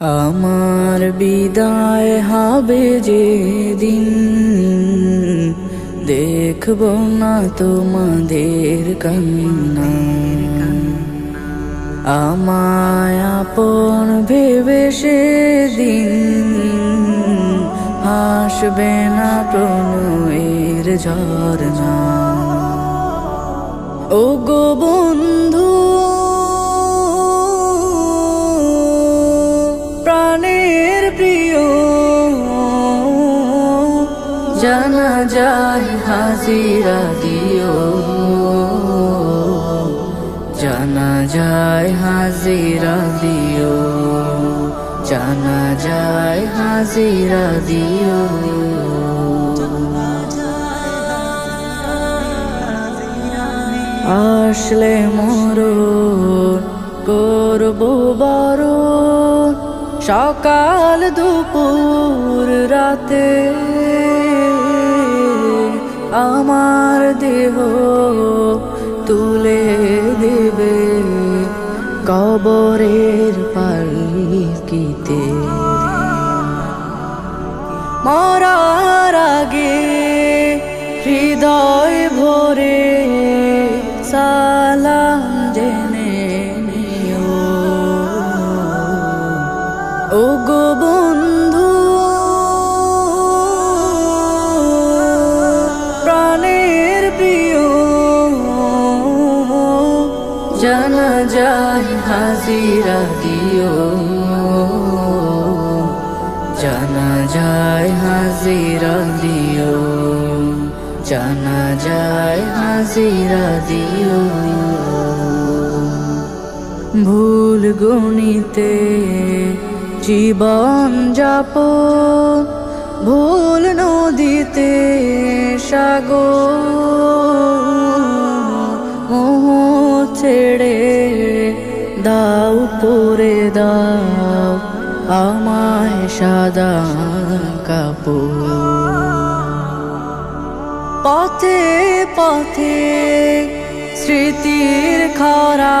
আমার বিদায় হবে যে দিন দেখব না তোমাদের কান্না। আমায় আপন ভেবে সেদিন হাসবে না প্রণয়ের ঝরনা। প্রিয় জানা যায় হাজিরা দিও। জানা যায় হাজিরা দিও। জানা যায় হাজিরা দিও। আসলে মরণ করব বড় সকাল দুপুর রাতে আমার দেহ তুলে দেবে কবরের পালকিতে। মরার আগে হৃদয় ভরে সালাম গো বন্ধু, প্রাণের প্রিয়, জানা যায় হাজিরা দিও। জানা যায় হাজিরা দিও, জানা যায় হাজিরা দিও। ভুল গণিতে জীবন যাপ ভুল নদীতে সাগর, মোহ ছেড়ে দাও করে দাও আমায় সাদা কাপড়। পথে পথে স্মৃতির খরা